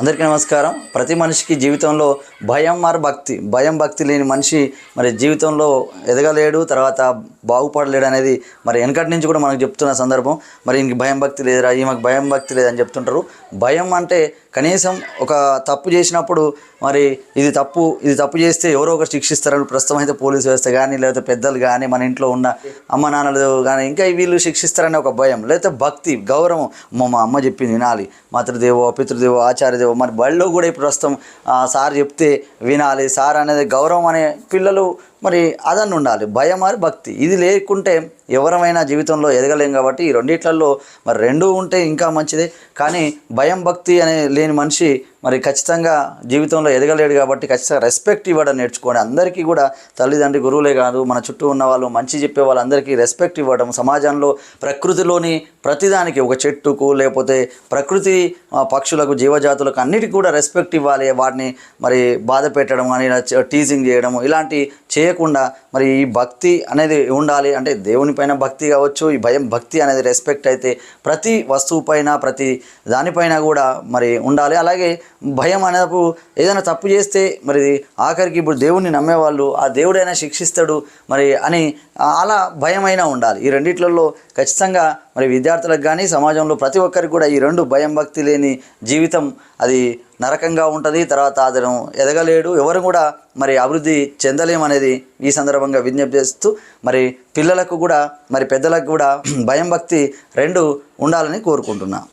అందరికీ నమస్కారం. ప్రతి మనిషికి జీవితంలో భయం మరి భక్తి. భయం భక్తి లేని మనిషి మరి జీవితంలో ఎదగలేడు తర్వాత బాగుపడలేడు అనేది మరి వెనకటి నుంచి కూడా మనకు చెప్తున్న సందర్భం. మరి ఈయనకి భయం భక్తి లేదురా ఈమెకు భయం భక్తి లేదని చెప్తుంటారు. భయం అంటే కనీసం ఒక తప్పు చేసినప్పుడు మరి ఇది తప్పు ఇది తప్పు చేస్తే ఎవరో ఒకరు శిక్షిస్తారని ప్రస్తుతం అయితే పోలీసు వ్యవస్థ కానీ లేకపోతే పెద్దలు కానీ మన ఇంట్లో ఉన్న అమ్మ నాన్నలు కానీ ఇంకా వీళ్ళు శిక్షిస్తారనే ఒక భయం లేకపోతే భక్తి గౌరవం. మా అమ్మ చెప్పింది వినాలి. మాతృదేవో పితృదేవో ఆచార్యదేవో మరి బడిలో కూడా ఇప్పుడు ప్రస్తుతం సార్ చెప్తే వినాలి. సార్ అనేది గౌరవం అనే పిల్లలు మరి అదన్ని ఉండాలి. భయం మరి భక్తి. ఇది లేకుంటే ఎవరమైనా జీవితంలో ఎదగలేం కాబట్టి ఈ రెండిట్లలో మరి రెండు ఉంటే ఇంకా మంచిదే. కానీ భయం భక్తి అనే లేని మనిషి మరి ఖచ్చితంగా జీవితంలో ఎదగలేడు కాబట్టి ఖచ్చితంగా రెస్పెక్ట్ ఇవ్వడం నేర్చుకోండి. అందరికీ కూడా తల్లిదండ్రి గురువులే కాదు మన చుట్టూ ఉన్న వాళ్ళు మంచి చెప్పే వాళ్ళందరికీ రెస్పెక్ట్ ఇవ్వడం సమాజంలో ప్రకృతిలోని ప్రతిదానికి ఒక చెట్టుకు లేకపోతే ప్రకృతి పక్షులకు జీవజాతులకు అన్నిటికీ కూడా రెస్పెక్ట్ ఇవ్వాలి. వాటిని మరి బాధ పెట్టడం కానీ టీజింగ్ చేయడం ఇలాంటి చేయకుండా మరి ఈ భక్తి అనేది ఉండాలి. అంటే దేవుని పైన భక్తి కావచ్చు ఈ భయం భక్తి అనేది రెస్పెక్ట్ అయితే ప్రతి వస్తువు పైన ప్రతి దానిపైన కూడా మరి ఉండాలి. అలాగే భయం అనేపు ఏదైనా తప్పు చేస్తే మరి ఆఖరికి ఇప్పుడు దేవుణ్ణి నమ్మేవాళ్ళు ఆ దేవుడైనా శిక్షిస్తాడు మరి అని అలా భయమైనా ఉండాలి. ఈ రెండిట్లలో ఖచ్చితంగా మరి విద్యార్థులకు కానీ సమాజంలో ప్రతి ఒక్కరికి కూడా ఈ రెండు భయం భక్తి లేని జీవితం అది నరకంగా ఉంటుంది. తర్వాత అతను ఎదగలేడు. ఎవరు కూడా మరి అభివృద్ధి చెందలేమనేది ఈ సందర్భంగా విజ్ఞప్తి చేస్తూ మరి పిల్లలకు కూడా మరి పెద్దలకు కూడా భయం భక్తి రెండు ఉండాలని కోరుకుంటున్నా.